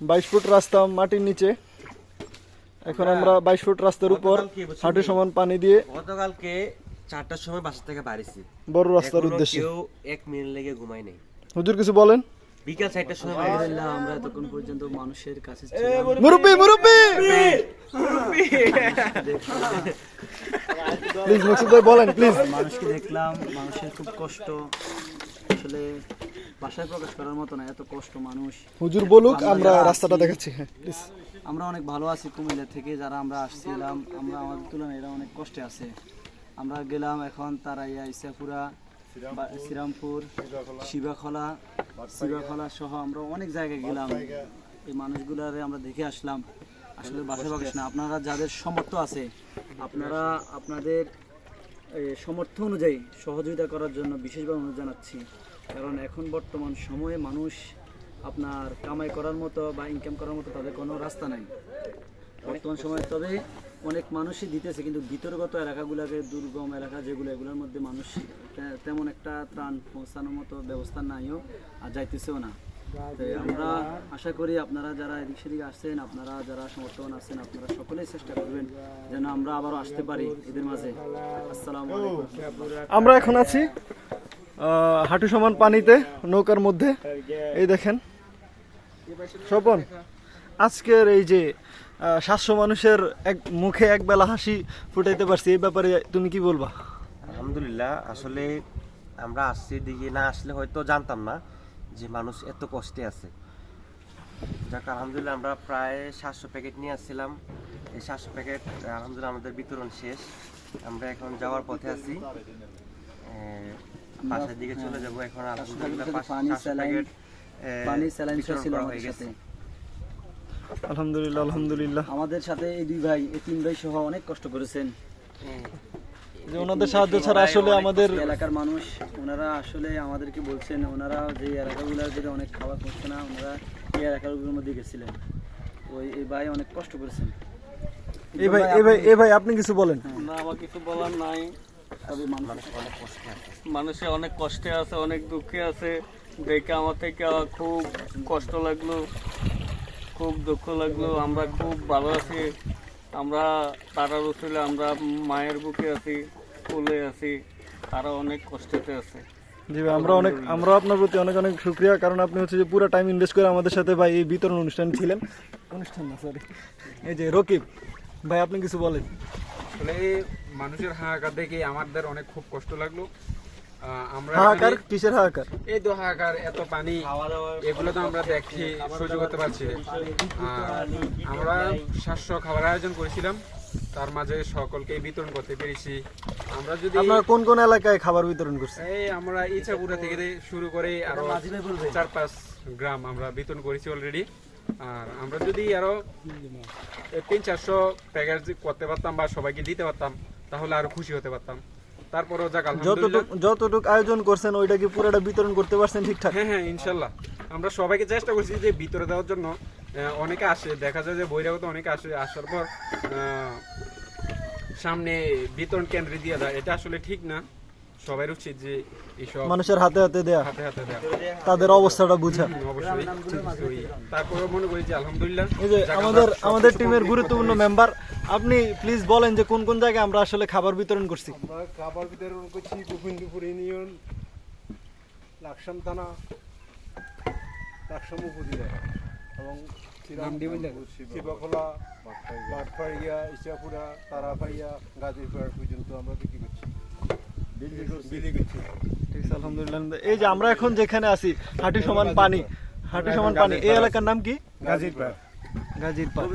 বাইশ ফুট রাস্তা মাটির নিচে। এখন আমরা বাইশ ফুট রাস্তার উপর হাঁটু সমান পানি দিয়ে গতকালকে চারটার সময় বাসা থেকে বাড়িছি। বড় রাস্তার উদ্দেশ্যে। কেউ এক মিনিট লেগে ঘুমাই নাই। হুজুর কিছু বলেন? বিকাল চারটার সময় আলহামদুলিল্লাহ আমরা এতক্ষণ পর্যন্ত মানুষের কাছে মুরব্বি মুরব্বি প্লিজ মকসুদ ভাই বলেন প্লিজ মানুষকে দেখলাম মানুষের খুব কষ্ট। আসলে ভাষায় প্রকাশ করার মতো না এত কষ্ট মানুষ। হুজুর বলুক আমরা রাস্তাটা দেখাচ্ছি হ্যাঁ প্লিজ আমরা অনেক ভালো আছি কুমিল্লা থেকে যারা আমরা আসছিলাম আমরা আমাদের তুলনায় এরা অনেক কষ্টে আছে। আমরা গেলাম এখন তারাইয়া ইসাপুরা শ্রীরামপুর শিবাখলা শিবাখলা সহ আমরা অনেক জায়গায় গেলাম। এই মানুষগুলারে আমরা দেখে আসলাম। আসলে বাসা প্রকাশ না আপনারা যাদের সমর্থ আছে আপনারা আপনাদের এ, সামর্থ্য অনুযায়ী সহযোগিতা করার জন্য বিশেষভাবে অনুরোধ জানাচ্ছি। কারণ এখন বর্তমান সময়ে মানুষ আপনার কামাই করার মতো বা ইনকাম করার মতো তাদের কোনো রাস্তা নাই। বর্তমান সময়ে তবে অনেক মানুষই দিতেছে, কিন্তু ভিতরগত এলাকাগুলোকে, দুর্গম এলাকা যেগুলো, এগুলোর মধ্যে মানুষ তেমন একটা ত্রাণ পৌঁছানোর মতো ব্যবস্থা নাইও আর যাইতেছেও না। আমরা আশা করি আপনারা যারা এদিক সেদিকে আসছেন, আপনারা যারা সমর্থন আছেন, আপনারা সকলেই চেষ্টা করবেন যেন আমরা আবারও আসতে পারি এদের মাঝে। আসসালাম আমরা এখন আছি হাঁটু সমান পানিতে, নৌকার মধ্যে। এই দেখেন। স্বপন, আজকের এই যে সাতশো মানুষের এক, মুখে এক বেলা হাসি ফুটাইতে পারছি, এই ব্যাপারে তুমি কি বলবা? আলহামদুলিল্লাহ, আসলে আমরা আসছি দিকে না আসলে হয়তো জানতাম না যে মানুষ এত কষ্টে আছে। যাক, আলহামদুলিল্লাহ, আমরা প্রায় সাতশো প্যাকেট নিয়ে আসছিলাম। এই সাতশো প্যাকেট, আলহামদুলিল্লাহ, আমাদের বিতরণ শেষ। আমরা এখন যাওয়ার পথে আছি। বাসার দিকে চলে যাব এখন আলহামদুলিল্লাহ পানি, স্যালাইন- এ, পানি স্যালাইন ছিল আমাদের সাথে। আলহামদুলিল্লাহ আলহামদুলিল্লাহ। আমাদের সাথে এই দুই ভাই এই তিন ভাই সহ অনেক কষ্ট করেছেন। যে ওনাদের সাহায্য ছাড়া আসলে আমাদের এলাকার মানুষ ওনারা আসলে আমাদেরকে বলছেন ওনারা যে এলাকাগুলোর ভিতরে অনেক খাবার পড়ছে না ওনারা এই এলাকাগুলোর মধ্যে গেছিলেন। ওই এই ভাই অনেক কষ্ট করেছেন। এই ভাই এই ভাই এই ভাই আপনি কিছু বলেন। না আমার কিছু বলার নাই। তবে মানুষ অনেক কষ্টে আছে। মানুষে অনেক কষ্টে আছে অনেক দুঃখে আছে। দেখে আমার থেকে খুব কষ্ট লাগল খুব দুঃখ লাগল। আমরা খুব ভালো আছি। আমরা তারার উঠলে আমরা মায়ের বুকে আছি কোলে আছি। তারা অনেক কষ্টতে আছে। জি ভাই আমরা অনেক আমরা আপনার প্রতি অনেক অনেক শুক্রিয়া। কারণ আপনি হচ্ছে যে পুরো টাইম ইনভেস্ট করে আমাদের সাথে ভাই এই বিতরণ অনুষ্ঠান ছিলেন। অনুষ্ঠান না সরি এই যে রকিব ভাই আপনি কিছু বলেন। আসলে মানুষের হাহাকার দেখে আমাদের অনেক খুব কষ্ট লাগল। আমরা হাহাকার? কিসের হাহাকার? এই তো হাহাকার এত পানি এগুলো তো আমরা দেখি সহ্য করতে পারছি আমরা সাতশো খাবার আয়োজন করেছিলাম তার মাঝে সকলকে বিতরণ করতে পেরেছি। আমরা যদি আপনারা কোন কোন এলাকায় খাবার বিতরণ করছেন? এই আমরা ইচ্ছাপুরা থেকে শুরু করে আরও চার পাঁচ গ্রাম আমরা বিতরণ করেছি অলরেডি আর আমরা যদি আরও তিন চারশো প্যাকেজ করতে পারতাম বা সবাইকে দিতে পারতাম তাহলে আরও খুশি হতে পারতাম। তারপরেও যাক যতটুক যতটুক আয়োজন করছেন ওইটা কি পুরোটা বিতরণ করতে পারছেন ঠিকঠাক? হ্যাঁ হ্যাঁ ইনশাল্লাহ। আমরা সবাইকে চেষ্টা করছি যে ভিতরে দেওয়ার জন্য অনেকে আসে দেখা যায় যে বৈরাগত অনেকে আসে আসার পর আহ, সামনে বিতরণ কেন্দ্রে দিয়ে দেয় এটা আসলে ঠিক না। সবাই উচিত যে এইসব মানুষের হাতে হাতে দেয়া। হাতে হাতে দেওয়া তাদের অবস্থাটা বুঝা। অবশ্যই তারপরে মনে করি যে আলহামদুলিল্লাহ এই যে আমাদের আমাদের টিমের গুরুত্বপূর্ণ মেম্বার আপনি প্লিজ বলেন যে কোন কোন জায়গায় আমরা আসলে খাবার বিতরণ করছি? আমরা খাবার বিতরণ করছি গোবিন্দপুর ইউনিয়ন লাকসাম থানা লাকসাম উপজেলা এবং শিবাখোলা বাটফাড়িয়া ইসাপুরা তারাফাইয়া গাজীরপাড় পর্যন্ত আমরা বিক্রি করছি। ঠিক আছে আলহামদুলিল্লাহ। এই যে আমরা এখন যেখানে আছি হাঁটু সমান পানি। হাঁটু সমান পানি। এই এলাকার নাম কি? গাজীরপাড় গাজীর পাড়।